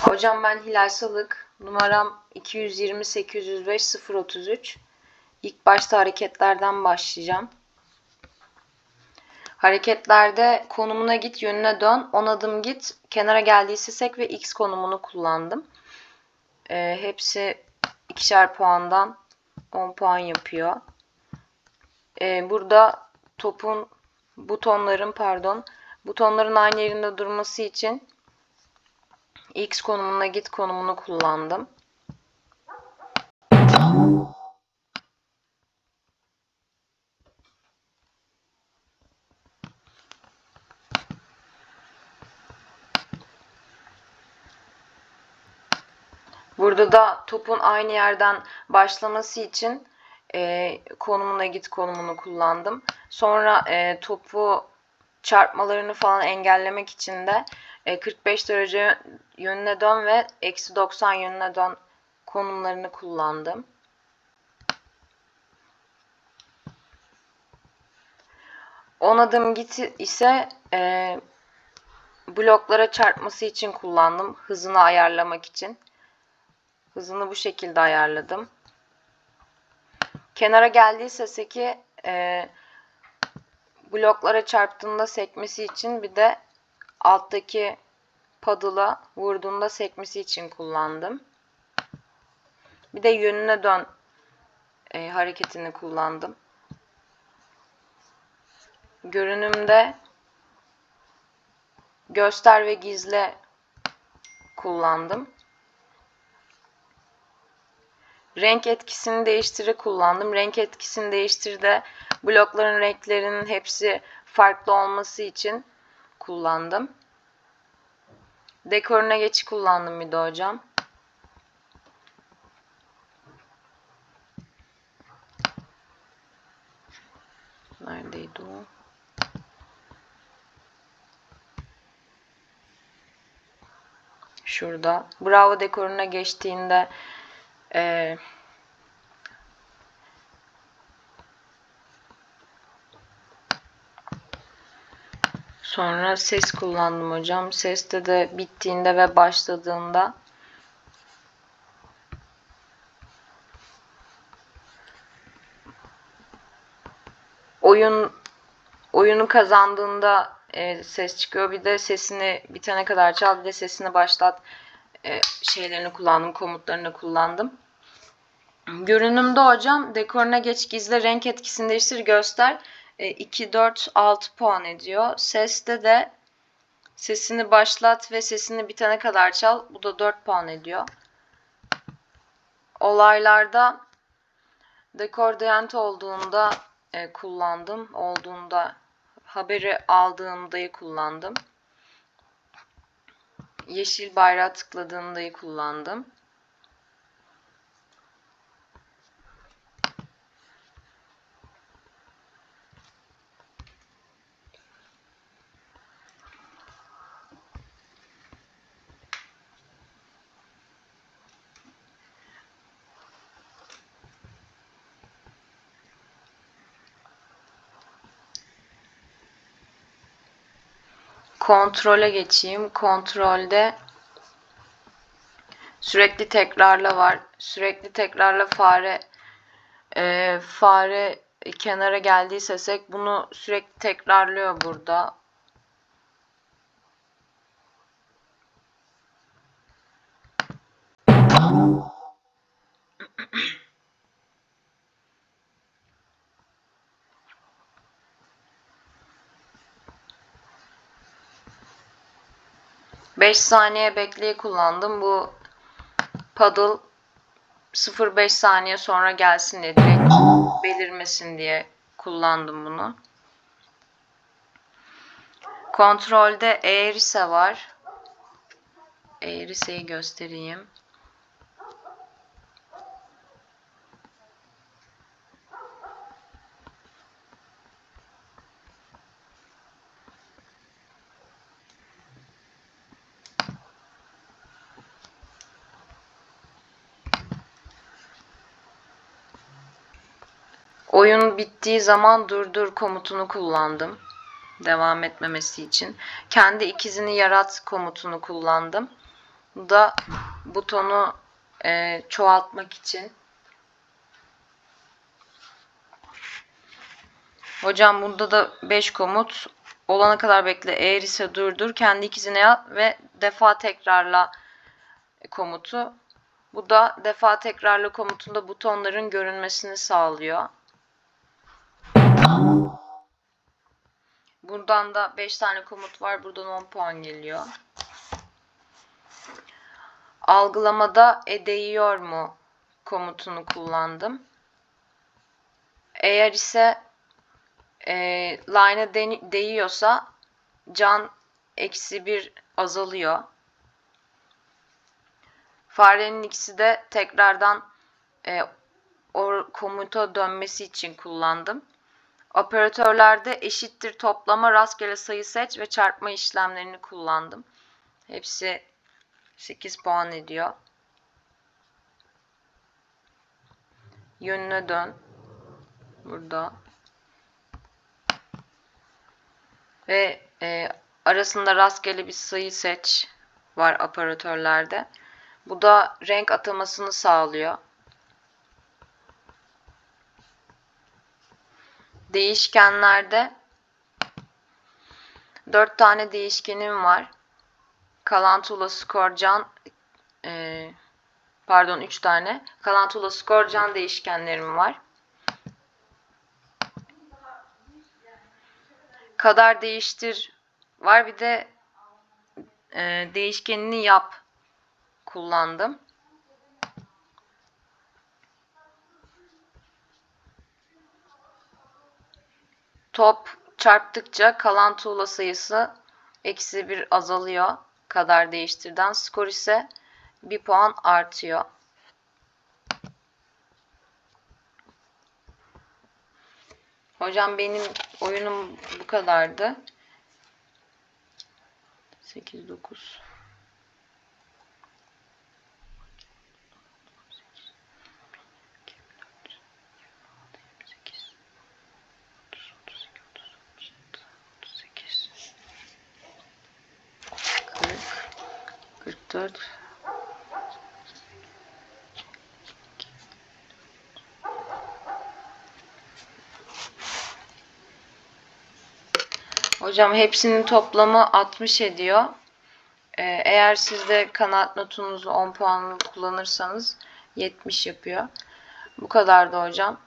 Hocam ben Hilal Salık. Numaram 220 805 033. İlk başta hareketlerden başlayacağım. Hareketlerde konumuna git, yönüne dön, 10 adım git, kenara geldiyse sek ve x konumunu kullandım. Ee, hepsi ikişer puandan 10 puan yapıyor. Ee, burada topun, butonların pardon, butonların aynı yerinde durması için X konumuna git konumunu kullandım. Burada da topun aynı yerden başlaması için e, konumuna git konumunu kullandım. Sonra e, topu çarpmalarını falan engellemek için de 45 derece yönüne dön ve eksi 90 yönüne dön konumlarını kullandım. On adım git ise e, bloklara çarpması için kullandım. Hızını ayarlamak için. Hızını bu şekilde ayarladım. Kenara geldiyse seki e, bloklara çarptığında sekmesi için bir de alttaki paddle'a vurduğunda sekmesi için kullandım. Bir de yönüne dön e, hareketini kullandım. Görünümde göster ve gizle kullandım. Renk etkisini değiştire kullandım. Renk etkisini değiştirde blokların renklerinin hepsi farklı olması için kullandım. Dekoruna geçi kullandım bir de hocam. Neredeydi o? Şurada. Bravo dekoruna geçtiğinde e, Sonra ses kullandım hocam. Seste de bittiğinde ve başladığında oyun oyunu kazandığında e, ses çıkıyor. Bir de sesini bitene kadar çal, bir de sesini başlat e, şeylerini kullandım, komutlarını kullandım. Görünümde hocam dekoruna geç gizle renk etkisini değiştir göster. 2, 4, 6 puan ediyor. Seste de sesini başlat ve sesini bitene kadar çal. Bu da 4 puan ediyor. Olaylarda dekordiyent olduğunda e, kullandım. Olduğunda haberi aldığımdayı kullandım. Yeşil bayrağı tıkladığımdayı kullandım. Kontrole geçeyim. Kontrolde sürekli tekrarla var. Sürekli tekrarla fare e, fare kenara geldiyse sek bunu sürekli tekrarlıyor burada. Beş saniye bekleye kullandım. Bu paddle 0.5 saniye sonra gelsin diye direkt belirmesin diye kullandım bunu. Kontrolde eğrise var. Eğriseyi göstereyim. Oyun bittiği zaman durdur komutunu kullandım. Devam etmemesi için. Kendi ikizini yarat komutunu kullandım. Bu da butonu e, çoğaltmak için. Hocam bunda da 5 komut. Olana kadar bekle. Eğer ise durdur. Kendi ikizine yap ve defa tekrarla komutu. Bu da defa tekrarla komutunda butonların görünmesini sağlıyor. Buradan da 5 tane komut var. Buradan 10 puan geliyor. Algılamada e değiyor mu komutunu kullandım. Eğer ise e, line'a de- değiyorsa can eksi bir azalıyor. Farenin ikisi de tekrardan e, o komuta dönmesi için kullandım. Operatörlerde eşittir toplama, rastgele sayı seç ve çarpma işlemlerini kullandım. Hepsi 8 puan ediyor. Yönüne dön. Burada. Ve e, arasında rastgele bir sayı seç var operatörlerde. Bu da renk atamasını sağlıyor. Değişkenlerde 4 tane değişkenim var. Kalantula, Skorcan, e, pardon 3 tane. Kalantula, Skorcan değişkenlerim var. Kadar değiştir var. Bir de e, değişkenini yap kullandım. Top çarptıkça kalan tuğla sayısı eksi bir azalıyor kadar değiştirden. Skor ise bir puan artıyor. Hocam benim oyunum bu kadardı. 8 9 44 Hocam hepsinin toplamı 60 ediyor. Ee, eğer siz de kanaat notunuzu 10 puanlı kullanırsanız 70 yapıyor. Bu kadardı hocam.